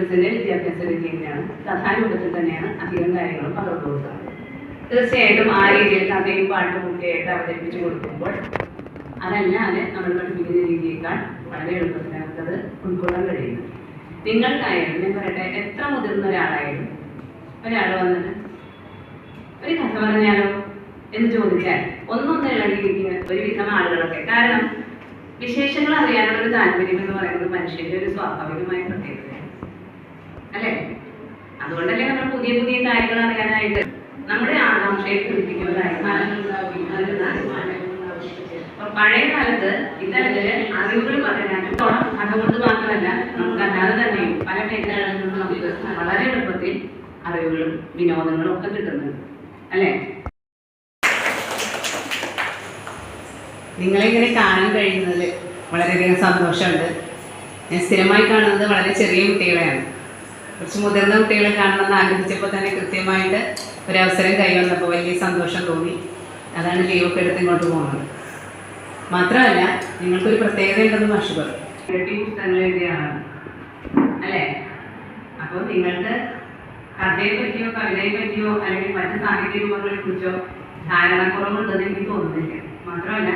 എഴുത്തച്ഛന്റെ വിദ്യാഭ്യാസ രീതി തന്നെയാണ്. തന്നെയാണ് അധികം കാര്യങ്ങളും പകർന്നു കൊടുക്കുന്നത്. തീർച്ചയായിട്ടും ആ രീതിയിൽ കഥയും പാട്ടും ഒക്കെ അവതരിപ്പിച്ചു കൊടുക്കുമ്പോൾ അതല്ലാതെ നമ്മൾ പഠിപ്പിക്കുന്ന രീതിയേക്കാൾ വളരെ എളുപ്പത്തിൽ നമുക്കത് ഉൾക്കൊള്ളാൻ കഴിയുന്നു നിങ്ങൾക്കായാലും ഞാൻ പറയട്ടെ എത്ര മുതിർന്ന ഒരാളായാലും ഒരാൾ വന്നിട്ട് ഒരു കഥ പറഞ്ഞാലോ എന്ന് ചോദിച്ചാൽ ഒന്നൊന്ന് ഇളകിയിരിക്കുന്ന ഒരുവിധം ആളുകളൊക്കെ. കാരണം വിശേഷങ്ങൾ അറിയാനുള്ള ഒരു താല്പര്യം എന്ന് പറയുന്നത് മനുഷ്യന്റെ ഒരു സ്വാഭാവികമായ പ്രത്യേകതയാണ്. അല്ലേ? അതുകൊണ്ടല്ലേ നമ്മൾ പുതിയ പുതിയ കാര്യങ്ങൾ അറിയാനായിട്ട് നമ്മുടെ ആകാംക്ഷയെ കുറിപ്പിക്കുന്നതായി പഴയ കാലത്ത് ഇത്തരത്തിൽ അറിവുകൾ പറയാനും അതുകൊണ്ട് മാത്രമല്ല നമുക്ക് അല്ലാതെ തന്നെയും പല മേഖലകളിൽ നമുക്ക് വളരെ എളുപ്പത്തിൽ അറിവുകളും വിനോദങ്ങളും ഒക്കെ കിട്ടുന്നുണ്ട്. അല്ലേ? നിങ്ങളെ ഇങ്ങനെ കാണാൻ കഴിയുന്നതിൽ വളരെയധികം സന്തോഷമുണ്ട്. ഞാൻ സ്ഥിരമായി കാണുന്നത് വളരെ ചെറിയ കുട്ടികളെയാണ്. കുറച്ച് മുതിർന്ന കുട്ടികളെ കാണണമെന്ന് ആഗ്രഹിച്ചപ്പോൾ തന്നെ കൃത്യമായിട്ട് ഒരവസരം കൈവന്നപ്പോൾ വലിയ സന്തോഷം തോന്നി. അതാണ് ലീവൊക്കെ എടുത്ത് ഇങ്ങോട്ട് പോകുന്നത്. മാത്രമല്ല നിങ്ങൾക്കൊരു പ്രത്യേകത ഉണ്ടെന്ന് മാഷ് പറഞ്ഞു പുസ്തകങ്ങൾ അല്ലേ? അപ്പോൾ നിങ്ങൾക്ക് കഥയെ പറ്റിയോ കവിതയെ പറ്റിയോ അല്ലെങ്കിൽ മറ്റ് സാഹിത്യ രൂപങ്ങളെ കുറിച്ചോ ധാരണക്കുറവുണ്ടെന്ന് എനിക്ക് തോന്നുന്നില്ല. മാത്രമല്ല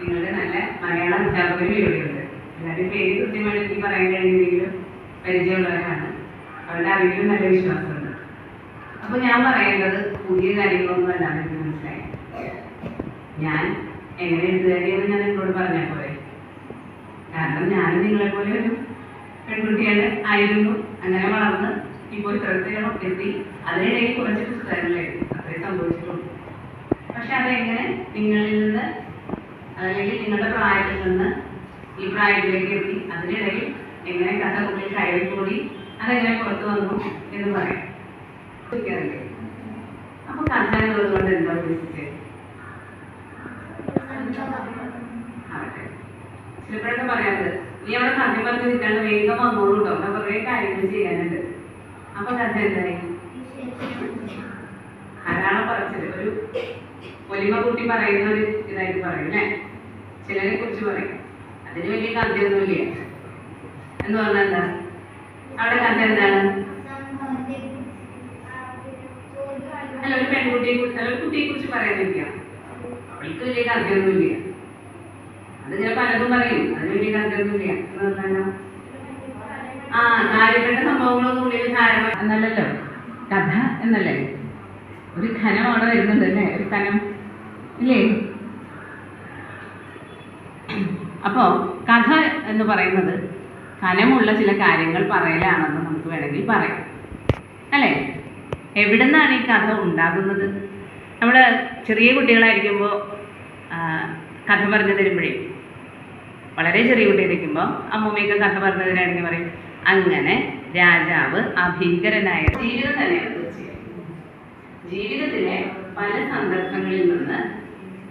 നിങ്ങളുടെ നല്ല മലയാള അധ്യാപകരും ഇവിടെയുണ്ട്. എല്ലാവരും പേര് കൃത്യമായിട്ട് എനിക്ക് പറയാൻ കഴിയുമെങ്കിലും പരിചയമുള്ളവരാണ്. അവരുടെ അറിവിലും നല്ല വിശ്വാസമുണ്ട്. അപ്പൊ ഞാൻ പറയുന്നത് പുതിയ കാര്യങ്ങളൊന്നും അല്ലാതെ എനിക്ക് മനസ്സിലായി. ഞാൻ എങ്ങനെ എഴുതുകാരിയെന്ന് ഞാൻ നിങ്ങളോട് പറഞ്ഞ പോലെ കാരണം ഞാൻ നിങ്ങളെ പോലെ ഒരു പെൺകുട്ടിയാണ് ആയിരുന്നു. അങ്ങനെ വളർന്ന് ഇപ്പോൾ ഇത്തരത്തിലും എത്തി. അതിനിടയിൽ കുറച്ച് പുസ്തകങ്ങൾ എഴുതി അത്രേ സംഭവിച്ചിട്ടുള്ളൂ. പക്ഷെ അതെങ്ങനെ നിങ്ങളിൽ നിന്ന് അല്ലെങ്കിൽ നിങ്ങളുടെ പ്രായത്തിൽ നിന്ന് ഈ പ്രായത്തിലേക്ക് എത്തി? അതിനിടയിൽ എങ്ങനെ കഥ ഉള്ളിൽ കയറി കൂടി അതെങ്ങനെ പുറത്തു വന്നു എന്ന് പറയാം. അപ്പൊ കഥ കൊണ്ട് എന്താ ഉദ്ദേശിച്ചത് ചിലപ്പോഴൊക്കെ പറയാറുണ്ട് നീ അവിടെ കണ്ടി പറഞ്ഞ് നിൽക്കാണ്ട് വേഗം വന്നോളൂട്ടോ അവിടെ കുറെ കാര്യങ്ങൾ ചെയ്യാനുണ്ട്. അപ്പൊ കഥ എന്തായി? ധാരാളം പറച്ചിൽ. ഒരു ഒലിമ കൂട്ടി പറയുന്ന ഒരു ഇതായിട്ട് പറയും അല്ലേ? ചിലരെ കുറിച്ച് പറയും. അതിന് വലിയ കഥയൊന്നുമില്ല. എന്ന് പറഞ്ഞാൽ എന്താ? അവിടെ കണ്ടെന്താണ് അല്ല ഒരു പെൺകുട്ടിയെ കുറിച്ച് അല്ല ഒരു കുട്ടിയെ കുറിച്ച് പറയുന്നില്ല അവൾക്ക് വലിയ കഥയൊന്നുമില്ല. അതിങ്ങനെ പലതും പറയും. അതിന് വലിയ കഥയൊന്നുമില്ല. ആ കാര്യപ്പെട്ട സംഭവങ്ങളൊന്നും ഉള്ളിൽ ധാരണ എന്നല്ലല്ലോ. കഥ എന്നല്ലേ? ഒരു ഖനം അവിടെ വരുന്നുണ്ട് അല്ലേ? ഒരു ഖനം ഇല്ലേ? അപ്പോ കഥ എന്ന് പറയുന്നത് ഖനമുള്ള ചില കാര്യങ്ങൾ പറയലാണെന്ന് നമുക്ക് വേണമെങ്കിൽ പറയാം. അല്ലേ? എവിടുന്നാണ് ഈ കഥ ഉണ്ടാകുന്നത്? നമ്മൾ ചെറിയ കുട്ടികളായിരിക്കുമ്പോൾ കഥ പറഞ്ഞു തരുമ്പോഴേ വളരെ ചെറിയ കുട്ടിയായിരിക്കുമ്പോൾ അമ്മൂമ്മയൊക്കെ കഥ പറഞ്ഞു തരാണെങ്കിൽ പറയും അങ്ങനെ രാജാവ് അഭീകരനായ ജീവിതം തന്നെയാണ് ജീവിതത്തിലെ പല സന്ദർഭങ്ങളിൽ നിന്ന്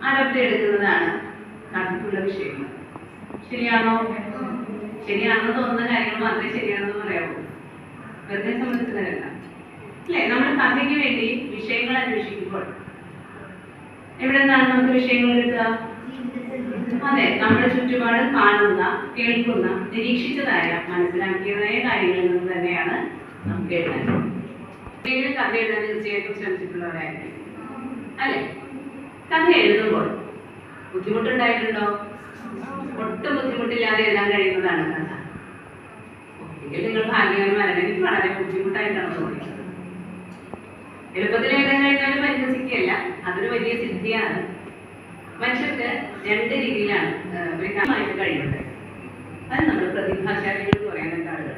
അടർത്തിയെടുക്കുന്നതാണ് കഥക്കുള്ള വിഷയങ്ങൾ. ശരിയാണോ? ശരിയാണെന്ന് തോന്നുന്ന കാര്യങ്ങൾ മാത്രമേ ശരിയാണെന്ന് പറയാവൂ. വെറുതെ സംബന്ധിച്ചതല്ല അല്ലേ? നമ്മൾ കഥയ്ക്ക് വേണ്ടി വിഷയങ്ങൾ അന്വേഷിക്കുമ്പോൾ എവിടെ നിന്നാണ് നമുക്ക് വിഷയങ്ങൾ എടുക്കുക അതെ നമ്മുടെ ചുറ്റുപാട് കാണുന്ന കേൾക്കുന്ന നിരീക്ഷിച്ചതായ മനസ്സിലാക്കിയതായ കാര്യങ്ങളിൽ നിന്ന് തന്നെയാണ് നമുക്ക് എഴുതാൻ കഥ എഴുതാൻ തീർച്ചയായിട്ടും ശ്രമിച്ചിട്ടുള്ളവരായിരിക്കും. അല്ലെ? കഥ എഴുതുമ്പോൾ ബുദ്ധിമുട്ടുണ്ടായിട്ടുണ്ടോ? ഒട്ടും ബുദ്ധിമുട്ടില്ലാതെ എഴുതാൻ കഴിയുന്നതാണ്. കഥ ഒരിക്കൽ നിങ്ങൾ ഭാഗ്യവാന്മാരാണ് എനിക്ക് വളരെ ബുദ്ധിമുട്ടായിട്ടാണ് തോന്നിയത്. എളുപ്പത്തിൽ എഴുതാൻ കഴിഞ്ഞാലും പരിഹസിക്കുകയല്ല. അതൊരു വലിയ സിദ്ധിയാണ്. മനുഷ്യർക്ക് രണ്ട് രീതിയിലാണ് വ്യക്തമായിട്ട് കഴിവുണ്ട് അത് നമ്മൾ പ്രതിഭാശാലികൾ എന്ന് പറയുന്ന ആളുകൾ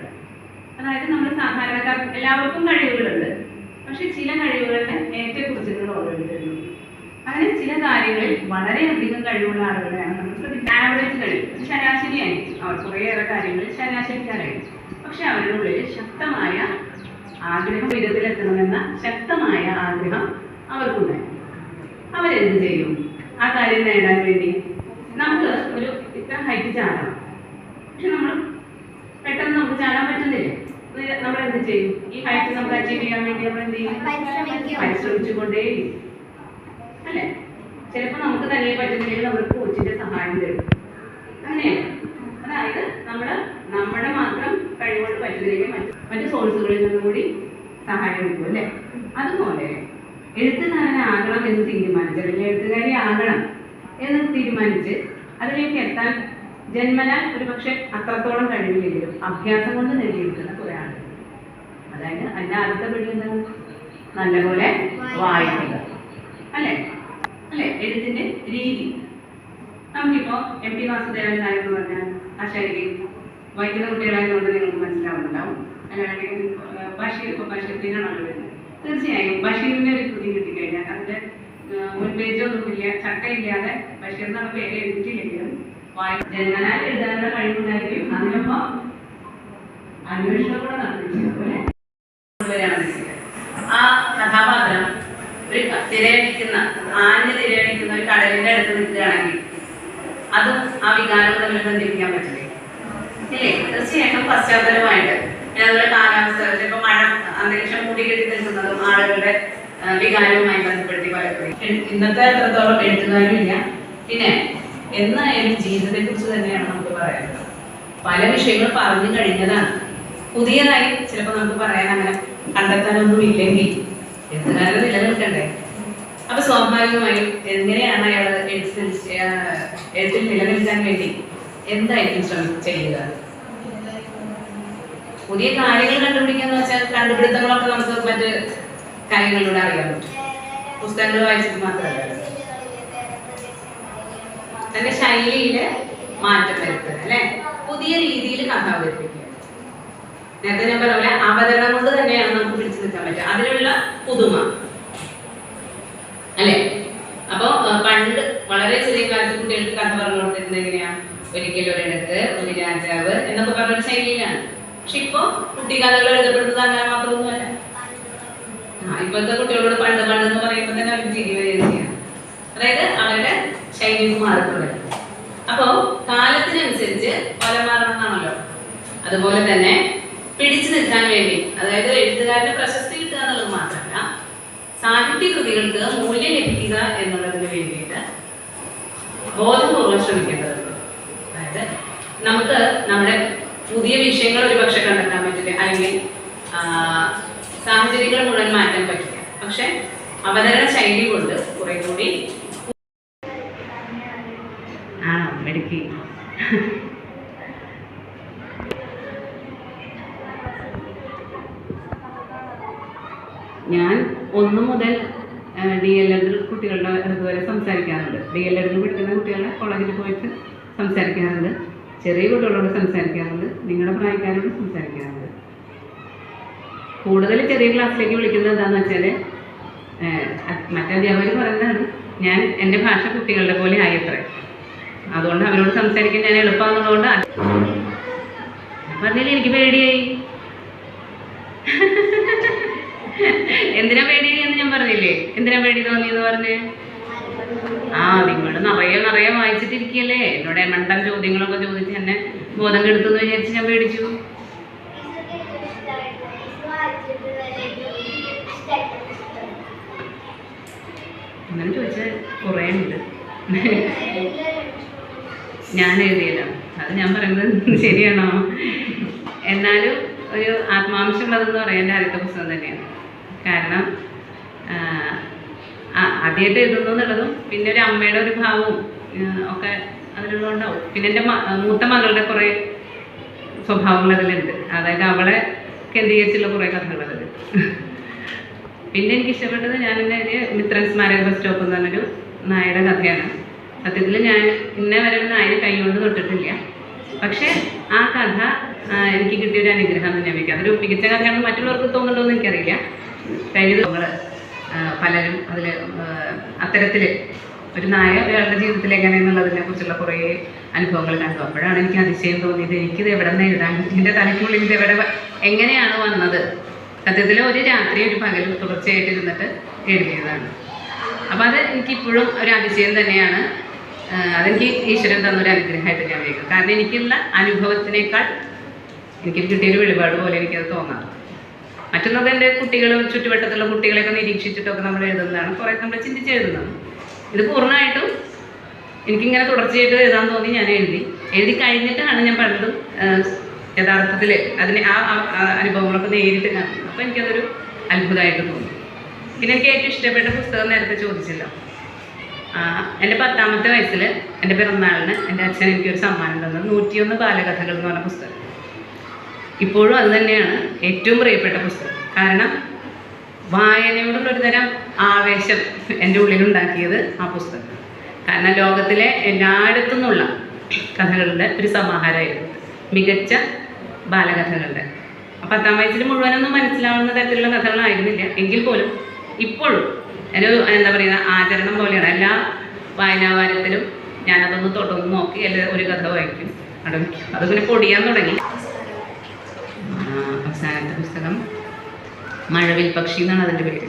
അതായത് നമ്മൾ സാധാരണക്കാർ എല്ലാവർക്കും കഴിവുകളുണ്ട്. പക്ഷെ ചില കഴിവുകളുടെ ഏറ്റക്കുറിച്ചുകൾ ഓരോരുത്തരും അങ്ങനെ ചില കാര്യങ്ങളിൽ വളരെയധികം കഴിവുള്ള ആളുകളെയാണ് നമ്മൾ ശ്രദ്ധിക്കുക ആവറേജ് കഴിവ് ശരാശരിയായിരിക്കും. അവർ കുറേയേറെ കാര്യങ്ങളിൽ ശരാശരിക്കാരായിരിക്കും. പക്ഷെ അവരുടെ ഉള്ളിൽ ശക്തമായ ആഗ്രഹം വിധത്തിലെത്തണമെന്ന ശക്തമായ ആഗ്രഹം അവർക്കുണ്ടായി അവരെന്ത് ചെയ്യും? ആ കാര്യം നേടാൻ വേണ്ടി നമുക്ക് ഒരു ഇത്ര ഹൈറ്റ് ചാടണം. പക്ഷെ നമ്മൾ പെട്ടെന്ന് നമുക്ക് ചാടാൻ പറ്റുന്നില്ല. നമ്മൾ എന്ത് ചെയ്യും? ഈ ഹൈറ്റ് നമുക്ക് അച്ചീവ് ചെയ്യാൻ വേണ്ടി നമ്മൾ എന്ത് ചെയ്യും. പരിശ്രമിച്ചുകൊണ്ടേയിരിക്കും. അല്ലേ? ചിലപ്പോൾ നമുക്ക് തന്നെ പറ്റുന്നില്ലെങ്കിൽ നമ്മൾ കോച്ചിന്റെ സഹായം തരും. അങ്ങനെയാണ്. അതായത് നമ്മൾ നമ്മുടെ മാത്രം കഴിവുകൊണ്ട് പറ്റുന്നില്ലെങ്കിൽ മറ്റു മറ്റു സോഴ്സുകളിൽ നിന്നും കൂടി സഹായം കിട്ടും അല്ലേ? അതുപോലെ എഴുത്തുകാരനാകണം എന്ന് തീരുമാനിച്ച് അല്ലെങ്കിൽ എഴുത്തുകാരി ആകണം എന്ന് തീരുമാനിച്ച് അതിലേക്ക് എത്താൻ ജന്മനാൽ ഒരു പക്ഷെ അത്രത്തോളം കഴിവില്ലെങ്കിലും അഭ്യാസം കൊണ്ട് നേടിയെടുക്കുന്ന കുറെ ആളുകൾ അതായത് അതിന്റെ അടുത്ത പടി എന്താണ് നല്ലപോലെ വായിക്കുക. അല്ലേ? എഴുത്തിന്റെ രീതി. നമുക്കിപ്പോ എം ടി വാസുദേവൻ നായർ എന്ന് പറഞ്ഞാൽ ആ ശൈലി വായിക്കുന്ന കുട്ടികളായതുകൊണ്ട് നിങ്ങൾക്ക് മനസ്സിലാവുന്നുണ്ടാവും. ഏഹ്, ബഷീർ ഇപ്പൊ ബഷീറിനാണല്ലോ വരുന്നത്. തീർച്ചയായും ബഷീറിന്റെ ഒരു കൃതി കിട്ടിക്കഴിഞ്ഞാൽ അതിന്റെ മുൻപേജൊന്നുമില്ല ചട്ടയില്ലാതെ ബഷീർ എന്നുള്ള പേര് എഴുതിയില്ലെങ്കിലും വായി ജന്മനാൽ എഴുതാനുള്ള കഴിവുണ്ടായിരിക്കും. അതിനൊപ്പം അന്വേഷണം കൂടെ അല്ലേ ആ കഥാപാത്രം ഒരു തിരയടിക്കുന്ന ആഞ്ഞ് ഒരു കടലിന്റെ അടുത്ത് നിൽക്കുകയാണെങ്കിൽ അതും ആ വികാരം തമ്മിൽ ബന്ധിപ്പിക്കാൻ പറ്റില്ലേ? ഇല്ലേ? തീർച്ചയായിട്ടും പശ്ചാത്തലമായിട്ട്. ഞങ്ങളുടെ കാലാവസ്ഥ ചിലപ്പോൾ മഴ അന്തരീക്ഷം മൂടി കെട്ടി നിൽക്കുന്നതും ആളുകളുടെ വികാരവുമായി ബന്ധപ്പെടുത്തി പലപ്പോഴും ഇന്നത്തെ എത്രത്തോളം എഴുത്തുകാരും ഇല്ല പിന്നെ എന്നായാലും ജീവിതത്തെ കുറിച്ച് തന്നെയാണ് നമുക്ക് പറയാനുള്ളത്. പല വിഷയങ്ങളും പറഞ്ഞു കഴിഞ്ഞതാണ്. പുതിയതായി ചിലപ്പോൾ നമുക്ക് പറയാൻ അങ്ങനെ കണ്ടെത്താനൊന്നും ഇല്ലെങ്കിൽ എഴുത്തുകാരൻ നിലനിൽക്കണ്ടേ? അപ്പൊ സ്വാഭാവികമായും എങ്ങനെയാണ് അയാൾ എഴുത്തിൽ എഴുത്തിൽ നിലനിൽക്കാൻ വേണ്ടി എന്തായിരിക്കും ശ്രമി ചെയ്യുക? പുതിയ കാര്യങ്ങൾ കണ്ടുപിടിക്കാന്ന് വെച്ചാൽ കണ്ടുപിടുത്തങ്ങളൊക്കെ നമുക്ക് മറ്റ് കാര്യങ്ങളിലൂടെ അറിയാൻ പറ്റും. പുസ്തകങ്ങൾ വായിച്ചിട്ട് മാത്രമല്ല. തന്റെ ശൈലിയിൽ മാറ്റം വരുത്തുക അല്ലെ? പുതിയ രീതിയിൽ കഥ അവതരിപ്പിക്കുക നേരത്തെ ഞാൻ പറഞ്ഞ പോലെ അവതരണം കൊണ്ട് തന്നെയാണ് നമുക്ക് പിടിച്ചു നിൽക്കാൻ പറ്റുക. അതിലുള്ള പുതുമ. അല്ലെ? അപ്പൊ പണ്ട് വളരെ ചെറിയ കാലത്ത് കുട്ടികൾക്ക് കഥ പറഞ്ഞു കൊടുത്തിരുന്നത് എങ്ങനെയാ? ഒരിക്കലും ഒരിടത്ത് ഒരു രാജാവ് എന്നൊക്കെ പറഞ്ഞൊരു ശൈലിയിലാണ്. പക്ഷെ ഇപ്പൊ കുട്ടിക്കഥകൾ എഴുതപ്പെടുന്നത് അങ്ങനെ മാത്രമൊന്നുമല്ല. ഇപ്പോഴത്തെ കുട്ടികളോട് പണ്ട് പണ്ട് എന്ന് പറയുമ്പോൾ തന്നെ അവർ ജീവിതം അതായത് അവരുടെ ശൈലി മാറിത്തുടങ്ങി അപ്പോ കാലത്തിനനുസരിച്ച് പല മാറണമെന്നാണല്ലോ അതുപോലെ തന്നെ പിടിച്ചു നിൽക്കാൻ വേണ്ടി അതായത് എഴുത്തുകാരന് പ്രശസ്തി കിട്ടുക എന്നുള്ളത് മാത്രമല്ല സാഹിത്യ കൃതികൾക്ക് മൂല്യം ലഭിക്കുക എന്നുള്ളതിന് വേണ്ടിയിട്ട് ബോധപൂർവം ശ്രമിക്കേണ്ടതുണ്ട്. അതായത് നമുക്ക് നമ്മുടെ പുതിയ വിഷയങ്ങൾ ഒരുപക്ഷെ കണ്ടെത്താൻ പറ്റില്ല അല്ലെങ്കിൽ സാഹചര്യങ്ങൾ മുഴുവൻ മാറ്റാൻ പറ്റില്ല. പക്ഷെ അവതരണ ശൈലി കൊണ്ട് കുറെ കൂടി ആ മെടുക്കി. ഞാൻ ഒന്ന് മുതൽ ഡി എൽ എഡ് കുട്ടികളുടെ അടുത്ത് വരെ സംസാരിക്കാറുണ്ട്. ഡി എൽ എഡിൽ പഠിക്കുന്ന കുട്ടികളെ കോളേജിൽ പോയിട്ട് സംസാരിക്കാറുണ്ട്. ചെറിയ കുട്ടികളോട് സംസാരിക്കാറുണ്ട്. നിങ്ങളുടെ പ്രായക്കാരോട് സംസാരിക്കാറുണ്ട്. കൂടുതൽ ചെറിയ ക്ലാസ്സിലേക്ക് വിളിക്കുന്നത് എന്താണെന്ന് വെച്ചാൽ മറ്റധ്യാപകർ പറയുന്നതാണ് ഞാൻ എന്റെ ഭാഷ കുട്ടികളുടെ പോലെ ആയത്രേ. അതുകൊണ്ട് അവരോട് സംസാരിക്കാൻ ഞാൻ എളുപ്പമാകുന്നതുകൊണ്ട് പറഞ്ഞില്ലേ എനിക്ക് പേടിയായി? എന്തിനാ പേടി എന്ന് ഞാൻ പറഞ്ഞില്ലേ? എന്തിനാ പേടി തോന്നിയെന്ന് പറഞ്ഞ്? ആ നിങ്ങൾ നിറയെ നിറയെ വായിച്ചിട്ടിരിക്കല്ലേ എന്നോട് മണ്ടൻ ചോദ്യങ്ങളൊക്കെ ചോദിച്ച് എന്നെ ബോധം കെടുത്തെന്ന് വിചാരിച്ച് ഞാൻ പേടിച്ചു. അങ്ങനെ ചോദിച്ചാൽ കുറേ ഉണ്ട്. ഞാൻ എഴുതിയതാണ് അത് ഞാൻ പറയുന്നത് ശരിയാണോ? എന്നാലും ഒരു ആത്മാംശമുള്ളതെന്ന് പറയാൻ എന്റെ ആദ്യത്തെ പുസ്തകം തന്നെയാണ്. കാരണം ആദ്യമായിട്ട് എഴുതുന്നു എന്നുള്ളതും പിന്നെ ഒരു അമ്മയുടെ ഒരു ഭാവവും ഒക്കെ അതിലുള്ളതുണ്ടാവും. പിന്നെ എന്റെ മൂത്ത മകളുടെ കുറേ സ്വഭാവങ്ങൾ അതിലുണ്ട്. അതായത് അവളെ കേന്ദ്രീകരിച്ചുള്ള കുറേ കഥകൾ അതിലുണ്ട് പിന്നെ എനിക്ക് ഇഷ്ടപ്പെട്ടത് ഞാൻ എന്റെ ഒരു മിത്രൻ സ്മാരക ബസ് സ്റ്റോപ്പ് എന്ന് പറഞ്ഞൊരു നായയുടെ കഥയാണ്. സത്യത്തിൽ ഞാൻ ഇന്നേ വരെ ഒരു നായനെ കൈകൊണ്ട് തൊട്ടിട്ടില്ല. പക്ഷേ ആ കഥ എനിക്ക് കിട്ടിയൊരു അനുഗ്രഹം എന്ന് ഞാൻ വയ്ക്കാം അതൊരു മികച്ച കഥയാണെന്ന് മറ്റുള്ളവർക്ക് തോന്നുന്നുണ്ടോ എന്ന് എനിക്കറിയില്ല. കഴിഞ്ഞ നമ്മൾ പലരും അതിൽ അത്തരത്തിൽ ഒരു നായ ഒരാളുടെ ജീവിതത്തിൽ എങ്ങനെയെന്നുള്ളതിനെ കുറിച്ചുള്ള കുറേ അനുഭവങ്ങൾ കണ്ടു അപ്പോഴാണ് എനിക്ക് അതിശയം തോന്നിയത് എനിക്കിത് എവിടെ നിന്ന് എഴുതാൻ എന്റെ തലയ്ക്കുള്ളിൽ ഇത് എവിടെ എങ്ങനെയാണ് വന്നത്? സത്യത്തിൽ ഒരു രാത്രി ഒരു പകലും തുടർച്ചയായിട്ട് ഇരുന്നിട്ട് എഴുതിയതാണ്. അപ്പം അത് എനിക്കിപ്പോഴും ഒരു അതിശയം തന്നെയാണ്. അതെനിക്ക് ഈശ്വരൻ തന്നൊരു അനുഗ്രഹമായിട്ട് ഞാൻ വയ്ക്കും. കാരണം എനിക്കുള്ള അനുഭവത്തിനേക്കാൾ എനിക്ക് കിട്ടിയൊരു വെളിപാട് പോലെ എനിക്കത് തോന്നാറ് മറ്റുള്ളത് എന്റെ കുട്ടികളും ചുറ്റുവട്ടത്തുള്ള കുട്ടികളെയൊക്കെ നിരീക്ഷിച്ചിട്ടൊക്കെ നമ്മൾ എഴുതുന്നതാണ്. കുറേ നമ്മൾ ചിന്തിച്ച് എഴുതുന്നതാണ്. ഇത് പൂർണമായിട്ടും എനിക്കിങ്ങനെ തുടർച്ചയായിട്ട് എഴുതാൻ തോന്നി ഞാൻ എഴുതി. എഴുതി കഴിഞ്ഞിട്ടാണ് ഞാൻ പലതും യഥാർത്ഥത്തിൽ അതിനെ ആ അനുഭവങ്ങളൊക്കെ നേരിട്ട് കാണുന്നത്. അപ്പോൾ എനിക്കതൊരു അത്ഭുതമായിട്ട് തോന്നി. പിന്നെ എനിക്ക് ഏറ്റവും ഇഷ്ടപ്പെട്ട പുസ്തകം നേരത്തെ ചോദിച്ചില്ല. എന്റെ പത്താമത്തെ വയസ്സിൽ എന്റെ പിറന്നാളിന് എന്റെ അച്ഛൻ എനിക്കൊരു സമ്മാനം തന്നത് നൂറ്റിയൊന്ന് ബാലകഥകൾ എന്ന് പറഞ്ഞ പുസ്തകം. ഇപ്പോഴും അത് തന്നെയാണ് ഏറ്റവും പ്രിയപ്പെട്ട പുസ്തകം. കാരണം വായനയോടുള്ള ഒരു തരം ആവേശം എന്റെ ഉള്ളിലുണ്ടാക്കിയത് ആ പുസ്തകം. കാരണം ലോകത്തിലെ എല്ലായിടത്തു നിന്നുള്ള കഥകളുടെ ഒരു സമാഹാരമായിരുന്നു മികച്ച ബാലകഥകളുടെ. പത്താം വയസ്സിൽ മുഴുവനൊന്നും മനസ്സിലാവുന്ന തരത്തിലുള്ള കഥകളായിരുന്നില്ല. എങ്കിൽ പോലും ഇപ്പോഴും ഒരു എന്താ പറയുക ആചരണം പോലെയാണ്. എല്ലാ വായനാവാരത്തിലും ഞാനതൊന്ന് തൊട്ടൊന്ന് നോക്കി എല്ലാ ഒരു കഥ വായിക്കും. അവിടെ വയ്ക്കും അത് പിന്നെ പൊടിയാൻ തുടങ്ങി. അവസാനത്തെ പുസ്തകം മഴവിൽ പക്ഷി എന്നാണ് അതിന്റെ പേര്.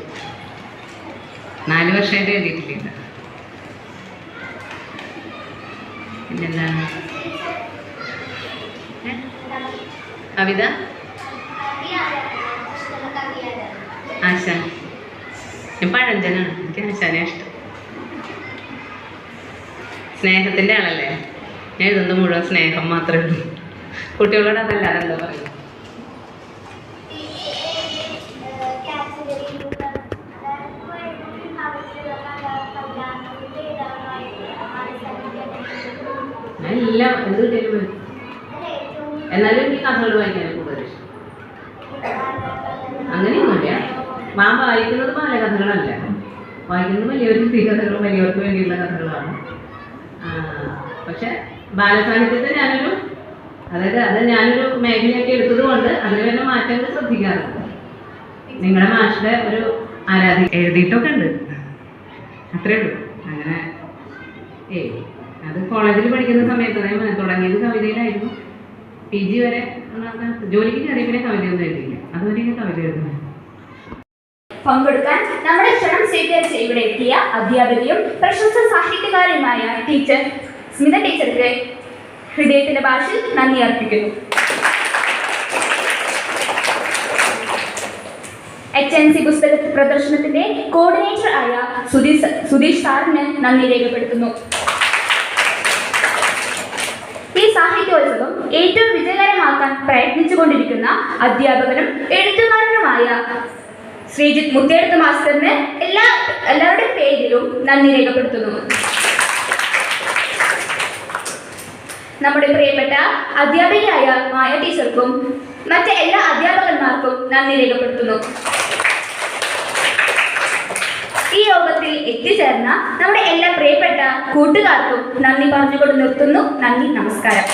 നാല് വർഷമായിട്ട് എഴുതിയിട്ടില്ല പിന്നെന്താണ്? കവിത? ആശാൻ. പഴഞ്ചനാണ്. എനിക്ക് ആശാനെ ഇഷ്ടം. സ്നേഹത്തിന്റെ ആളല്ലേ? ഞാൻ എഴുതുന്നത് മുഴുവൻ സ്നേഹം മാത്രമേ ഉള്ളൂ. കുട്ടികളോട് അതല്ലാതെ എന്താ പറയുക ഞാൻ എല്ലാം എന്ത് കിട്ടിയാലും. എന്നാലും എനിക്ക് കഥകൾ വായിക്കാൻ കൂടുതൽ ഇഷ്ടം. അങ്ങനെയൊന്നുമില്ല. മാം വായിക്കുന്നത് ബാലകഥകളല്ല വായിക്കുന്നത് വലിയവർക്ക് സ്ത്രീ കഥകളും വലിയവർക്ക് വേണ്ടിയുള്ള കഥകളാണ്. പക്ഷെ ബാലസാഹിത്യത്തെ ഞാനൊരു അതായത് അത് ഞാനൊരു മേഖലയൊക്കെ എടുത്തത് കൊണ്ട് അതിന് വേണ്ട മാറ്റങ്ങൾ ശ്രദ്ധിക്കാറുണ്ട്. നിങ്ങളുടെ മാഷിന്റെ ഒരു ആരാധന എഴുതിയിട്ടൊക്കെ ഉണ്ട്. അത്രേ ഉള്ളൂ. അങ്ങനെ ഏയ്. അത് കോളേജിൽ പഠിക്കുന്ന സമയത്ത് ഞാൻ തുടങ്ങിയത് കവിതയിലായിരുന്നു. പി ജി വരെ ജോലിക്ക് കയറി പിന്നെ കവിതയൊന്നും എഴുതിയില്ല. അതുവരെയൊക്കെ കവിത എഴുതുന്നു പങ്കെടുക്കാൻ നമ്മുടെ ക്ഷണം സ്വീകരിച്ച് ഇവിടെ എത്തിയ അധ്യാപകയും പ്രശസ്ത സാഹിത്യകാരനുമായ ടീച്ചർ സ്മിത ടീച്ചർക്ക് ഹൃദയത്തിന്റെ ഭാഷയിൽ നന്ദി അർപ്പിക്കുന്നു. എച്ച് എൻ സി പുസ്തക പ്രദർശനത്തിന്റെ കോർഡിനേറ്റർ ആയ സുധീഷ് സുധീഷ് സാറിന് നന്ദി രേഖപ്പെടുത്തുന്നു ഈ സാഹിത്യോത്സവം ഏറ്റവും വിജയകരമാക്കാൻ പ്രയത്നിച്ചുകൊണ്ടിരിക്കുന്ന അധ്യാപകനും എഴുത്തുകാരനുമായ ശ്രീജിത്ത് മുത്തേടത്ത് മാസ്റ്ററിന് എല്ലാ എല്ലാവരുടെയും പേരിലും നന്ദി രേഖപ്പെടുത്തുന്നു. നമ്മുടെ പ്രിയപ്പെട്ട അധ്യാപികയായ മായ ടീച്ചർക്കും മറ്റ് എല്ലാ അധ്യാപകന്മാർക്കും നന്ദി രേഖപ്പെടുത്തുന്നു. ഈ യോഗത്തിൽ എത്തിച്ചേർന്ന നമ്മുടെ എല്ലാ പ്രിയപ്പെട്ട കൂട്ടുകാർക്കും നന്ദി പറഞ്ഞുകൊണ്ട് നിർത്തുന്നു. നന്ദി നമസ്കാരം.